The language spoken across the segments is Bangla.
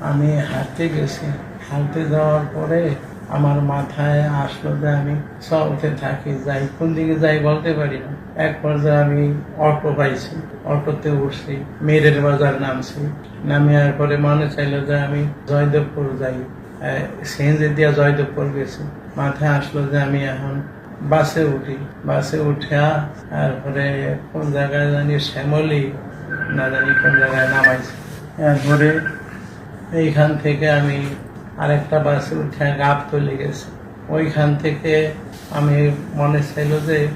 আমি হাঁটতে গেছি। হাঁটতে যাওয়ার পরে আমার মাথায় আসলো যে আমি চলতে থাকি, যাই। কোন দিকে যাই বলতে পারি না। এক পর্যায়ে আমি অটো পাইছি। অটোতে উঠছি মেরের বাজার নামছি। নামিয়ার পরে মনে চাইলো যে আমি জয়দেবপুর যাই। সিএনজি দিয়া জয়দেবপুর গেছি। মাথায় আসলো যে আমি এখন বাসে উঠি। বাসে উঠা তারপরে কোন জায়গায় জানি শ্যামলি, না জানি কোন জায়গায় নামাইছি। এরপরে এইখান থেকে আমি আরেকটা বাসে উঠে গাপ তুলে গেছি। ওইখান থেকে আমি মনে ছিল যে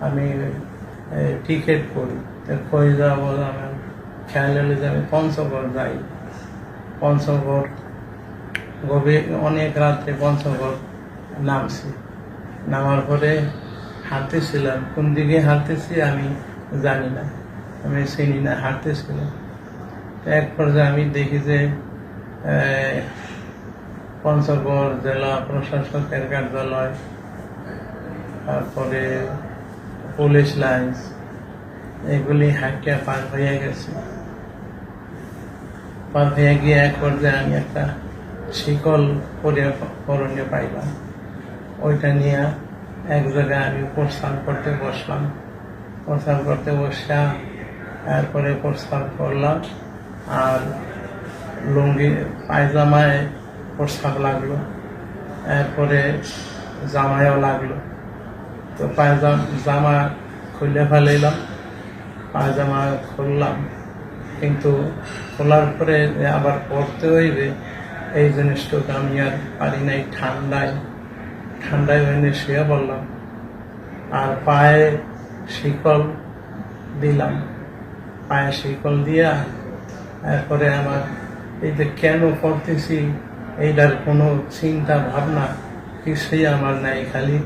আমি টিকিট করি। কই যাব আমার খেয়াল যে আমি পঞ্চগড় যাই। পঞ্চগড় গভীর, অনেক রাত্রে পঞ্চগড় নামছি। নামার পরে হাঁটতেছিলাম। কোন দিকে হাঁটতেছি আমি জানি না। আমি চিনি না, হাঁটতেছিলাম। এক পর্যায়ে আমি দেখি যে পঞ্চগড় জেলা প্রশাসকের কার্যালয়, তারপরে পুলিশ লাইন্স, এগুলি হাঁকিয়া পার হয়ে গেছে। পার হয়ে গিয়ে এক পর্যায়ে আমি একটা শিকল করণীয় পাইলাম। ওইটা নিয়ে এক জায়গায় আমি প্রস্থান করতে বসলাম। প্রস্থান করতে বসা, তারপরে প্রস্থান করলাম। আর লুঙ্গি, পায়জামায় প্রস্তাব লাগল, এরপরে জামায়ও লাগল। তো পায়জাম, জামা খুলে ফেলাইলাম, পায়জামা খুললাম। কিন্তু খোলার পরে আবার পরতে হইবে, এই জিনিসটুকু আমি আর পারি নাই, ঠান্ডায়। ঠান্ডায় হইলে শুয়ে পড়লাম। আর পায়ে শিকল দিলাম। পায়ে শিকল দিয়া এরপরে আমার এই যে কেন করতেছি, এইটার কোনো চিন্তা, ভাবনা কিছুই আমার নাই, খালি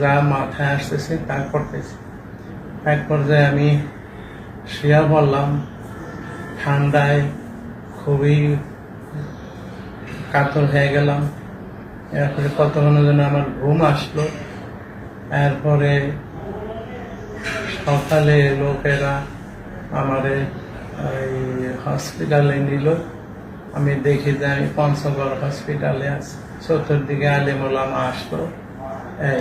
যা মাথায় আসতেছে তা করতেছি। এক পর্যায়ে আমি শুয়া পড়লাম, ঠান্ডায় খুবই কাতর হয়ে গেলাম। এরপরে কতক্ষণ যেন আমার ঘুম আসলো, এরপরে সকালে লোকেরা আমারে ওই হসপিটালে নিল। আমি দেখি যে আমি পঞ্চগড় হসপিটালে আছি। চতুর্দিকে আলিমুলামা আসতো। এই